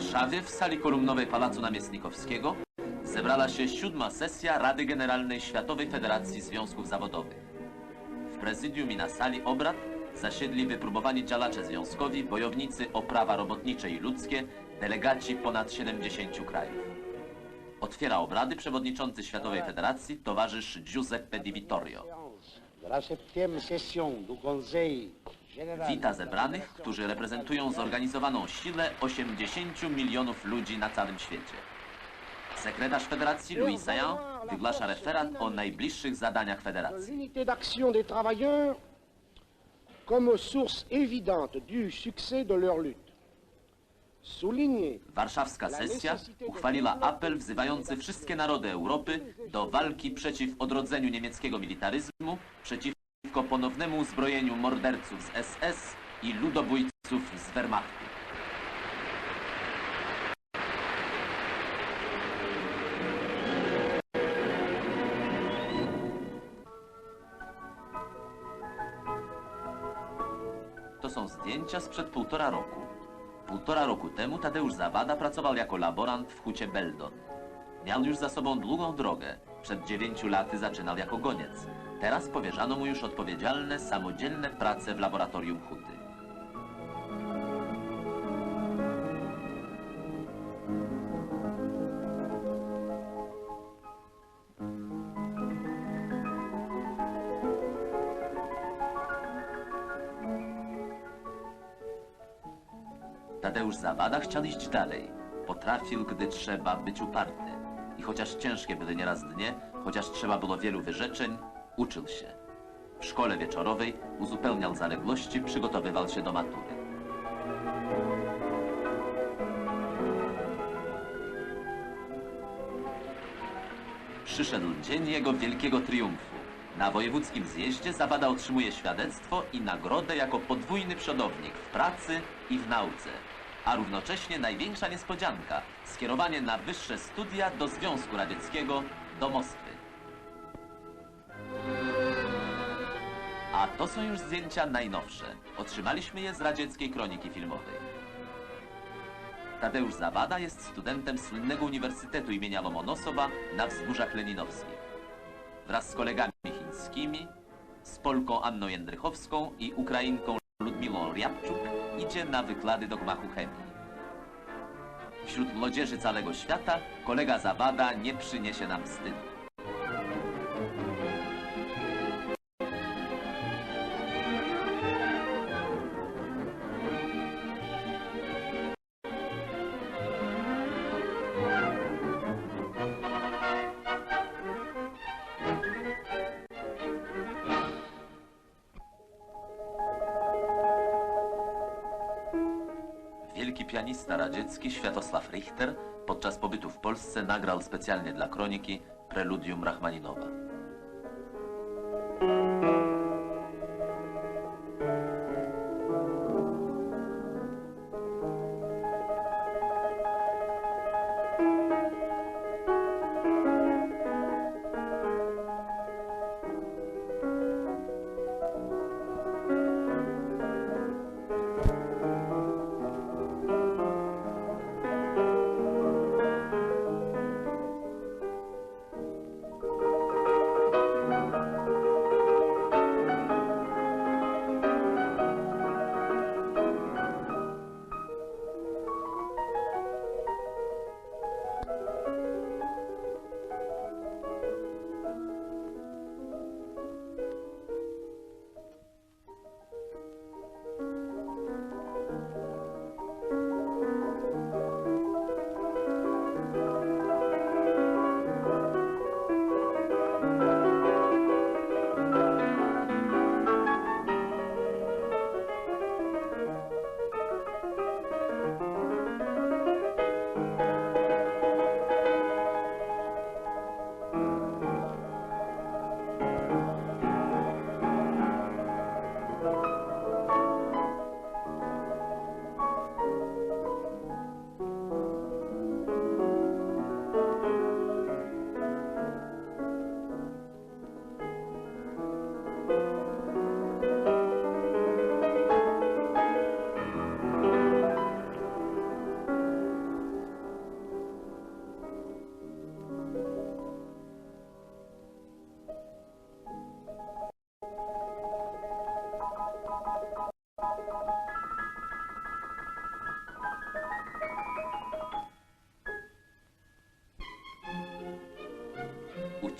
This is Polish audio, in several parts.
Warszawie w sali kolumnowej Pałacu Namiestnikowskiego zebrała się siódma sesja Rady Generalnej Światowej Federacji Związków Zawodowych. W prezydium i na sali obrad zasiedli wypróbowani działacze związkowi, bojownicy o prawa robotnicze i ludzkie, delegaci ponad 70 krajów. Otwiera obrady przewodniczący Światowej Federacji towarzysz Giuseppe Di Vittorio. Wita zebranych, którzy reprezentują zorganizowaną siłę 80 milionów ludzi na całym świecie. Sekretarz Federacji Louis Saillant wygłasza referat o najbliższych zadaniach Federacji. l'unité d'action des travailleurs comme source évidente du succès de leur lutte. Souligner Warszawska sesja uchwaliła apel wzywający wszystkie narody Europy do walki przeciw odrodzeniu niemieckiego militaryzmu, przeciwko ponownemu uzbrojeniu morderców z SS i ludobójców z Wehrmachtu. To są zdjęcia sprzed półtora roku. Półtora roku temu Tadeusz Zawada pracował jako laborant w hucie Beldon. Miał już za sobą długą drogę. Przed dziewięciu laty zaczynał jako goniec. Teraz powierzano mu już odpowiedzialne, samodzielne prace w laboratorium huty. Tadeusz Zawada chciał iść dalej. Potrafił, gdy trzeba, być uparty. I chociaż ciężkie były nieraz dnie, chociaż trzeba było wielu wyrzeczeń, uczył się. W szkole wieczorowej uzupełniał zaległości, przygotowywał się do matury. Przyszedł dzień jego wielkiego triumfu. Na wojewódzkim zjeździe Zawada otrzymuje świadectwo i nagrodę jako podwójny przodownik w pracy i w nauce. A równocześnie największa niespodzianka skierowanie na wyższe studia do Związku Radzieckiego, do Moskwy. A to są już zdjęcia najnowsze. Otrzymaliśmy je z radzieckiej kroniki filmowej. Tadeusz Zawada jest studentem słynnego Uniwersytetu imienia Lomonosowa na wzgórzach leninowskich. Wraz z kolegami chińskimi, z Polką Anną Jędrychowską i Ukrainką Ludmilą Riabczuk idzie na wykłady do gmachu chemii. Wśród młodzieży całego świata kolega Zawada nie przyniesie nam wstydu. Pianista radziecki Światosław Richter podczas pobytu w Polsce nagrał specjalnie dla kroniki preludium Rachmaninowa.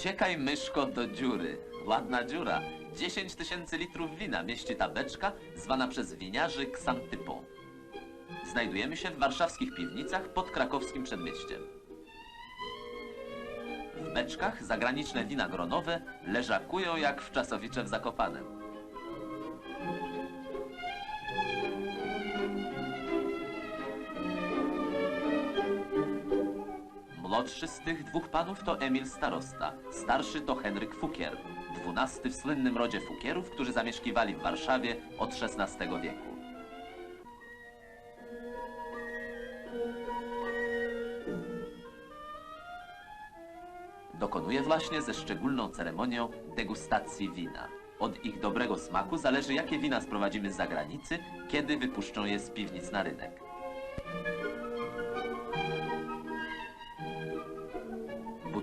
Uciekaj, myszko, do dziury. Ładna dziura. 10 tysięcy litrów wina mieści ta beczka, zwana przez winiarzy ksantypą. Znajdujemy się w warszawskich piwnicach pod krakowskim przedmieściem. W beczkach zagraniczne wina gronowe leżakują jak w czasowicze w Zakopanem. Młodszy z tych dwóch panów to Emil Starosta, starszy to Henryk Fukier, dwunasty w słynnym rodzie Fukierów, którzy zamieszkiwali w Warszawie od XVI wieku. Dokonuje właśnie ze szczególną ceremonią degustacji wina. Od ich dobrego smaku zależy, jakie wina sprowadzimy z zagranicy, kiedy wypuszczą je z piwnic na rynek.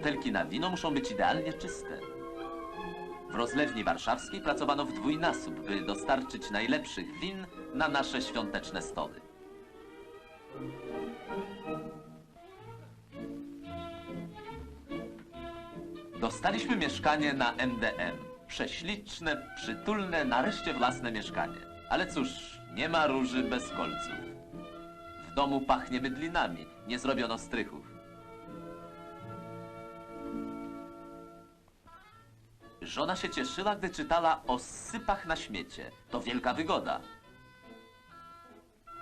Butelki na wino muszą być idealnie czyste. W rozlewni warszawskiej pracowano w dwójnasób, by dostarczyć najlepszych win na nasze świąteczne stoły. Dostaliśmy mieszkanie na MDM. Prześliczne, przytulne, nareszcie własne mieszkanie. Ale cóż, nie ma róży bez kolców. W domu pachnie bydlinami, nie zrobiono strychów. Żona się cieszyła, gdy czytała o sypach na śmiecie. To wielka wygoda.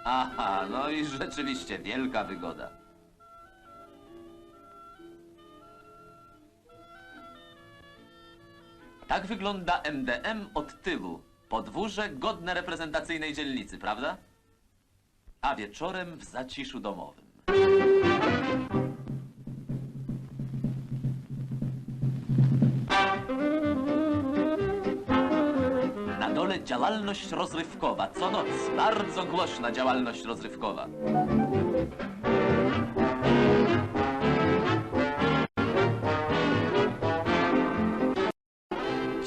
Aha, no i rzeczywiście wielka wygoda. Tak wygląda MDM od tyłu. Podwórze godne reprezentacyjnej dzielnicy, prawda? A wieczorem w zaciszu domowym. Działalność rozrywkowa. Co noc bardzo głośna działalność rozrywkowa.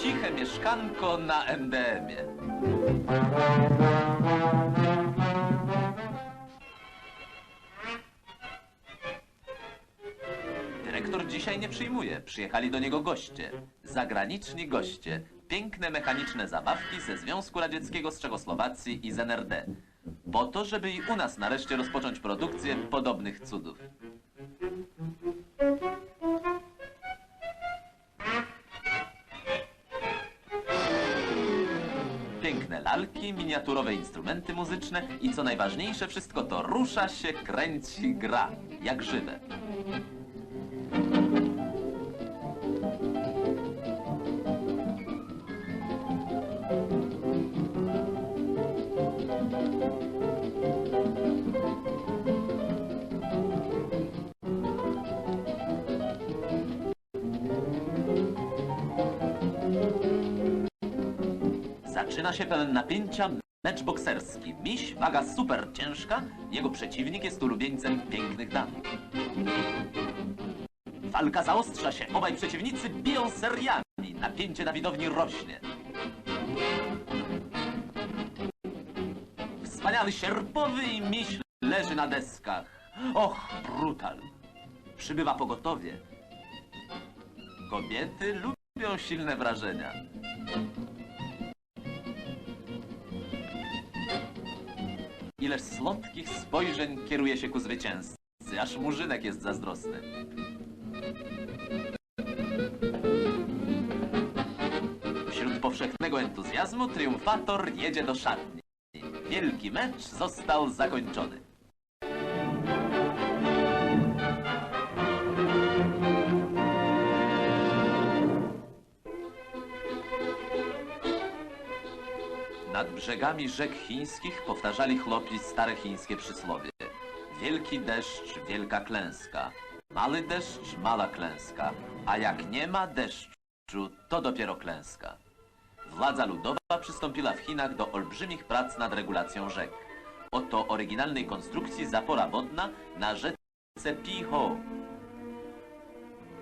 Ciche mieszkanko na MDM-ie. Przyjmuje. Przyjechali do niego goście. Zagraniczni goście. Piękne mechaniczne zabawki ze Związku Radzieckiego, z Czechosłowacji i z NRD. Po to, żeby i u nas nareszcie rozpocząć produkcję podobnych cudów. Piękne lalki, miniaturowe instrumenty muzyczne i co najważniejsze, wszystko to rusza się, kręci, gra, jak żywe. Zaczyna się pełen napięcia mecz bokserski. Miś, waga super ciężka, jego przeciwnik jest ulubieńcem pięknych dam. Walka zaostrza się, obaj przeciwnicy biją seriami. Napięcie na widowni rośnie. Wspaniały sierpowy i miś leży na deskach. Och, brutal. Przybywa pogotowie. Kobiety lubią silne wrażenia. Ileż słodkich spojrzeń kieruje się ku zwycięzcy, aż murzynek jest zazdrosny. Wśród powszechnego entuzjazmu triumfator jedzie do szatni. Wielki mecz został zakończony. Brzegami rzek chińskich powtarzali chłopi stare chińskie przysłowie. Wielki deszcz, wielka klęska. Mały deszcz, mała klęska. A jak nie ma deszczu, to dopiero klęska. Władza ludowa przystąpiła w Chinach do olbrzymich prac nad regulacją rzek. Oto oryginalnej konstrukcji zapora wodna na rzece Piho.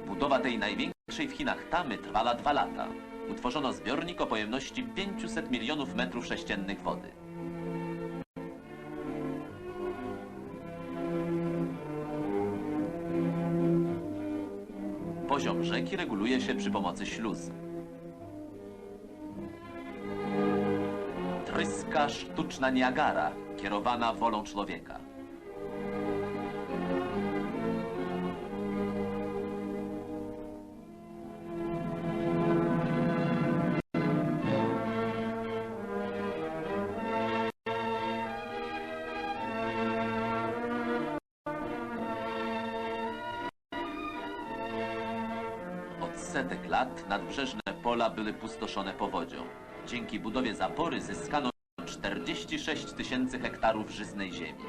Budowa tej największej w Chinach tamy trwała dwa lata. Utworzono zbiornik o pojemności 500 milionów metrów sześciennych wody. Poziom rzeki reguluje się przy pomocy śluz. Tryska sztuczna Niagara, kierowana wolą człowieka. Setek lat nadbrzeżne pola były pustoszone powodzią. Dzięki budowie zapory zyskano 46 tysięcy hektarów żyznej ziemi.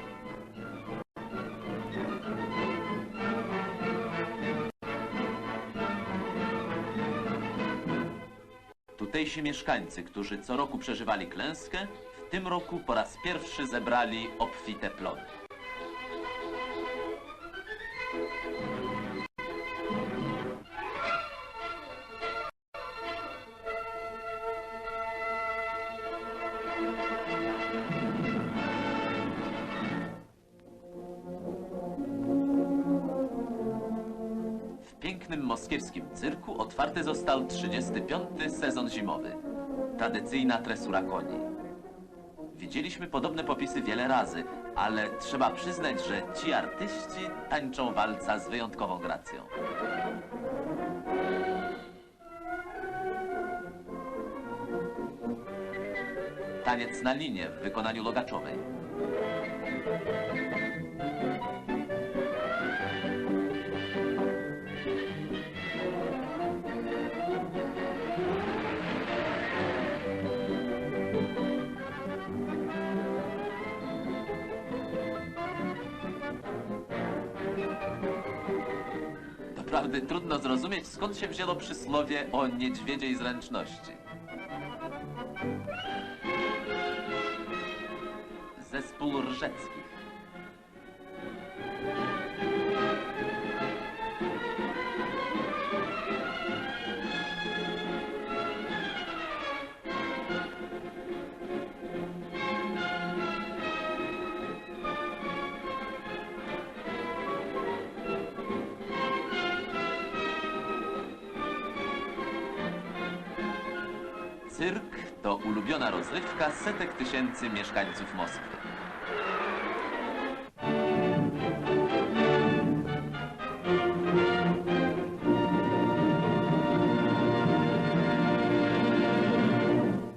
Tutejsi mieszkańcy, którzy co roku przeżywali klęskę, w tym roku po raz pierwszy zebrali obfite plony. W pięknym moskiewskim cyrku otwarty został 35. sezon zimowy. Tradycyjna tresura koni. Widzieliśmy podobne popisy wiele razy, ale trzeba przyznać, że ci artyści tańczą walca z wyjątkową gracją. Taniec na linie w wykonaniu Logaczowej. Doprawdy trudno zrozumieć, skąd się wzięło przysłowie o niedźwiedziej zręczności. Zespół Rżeckich. Cyrk to ulubiona rozrywka setek tysięcy mieszkańców Moskwy.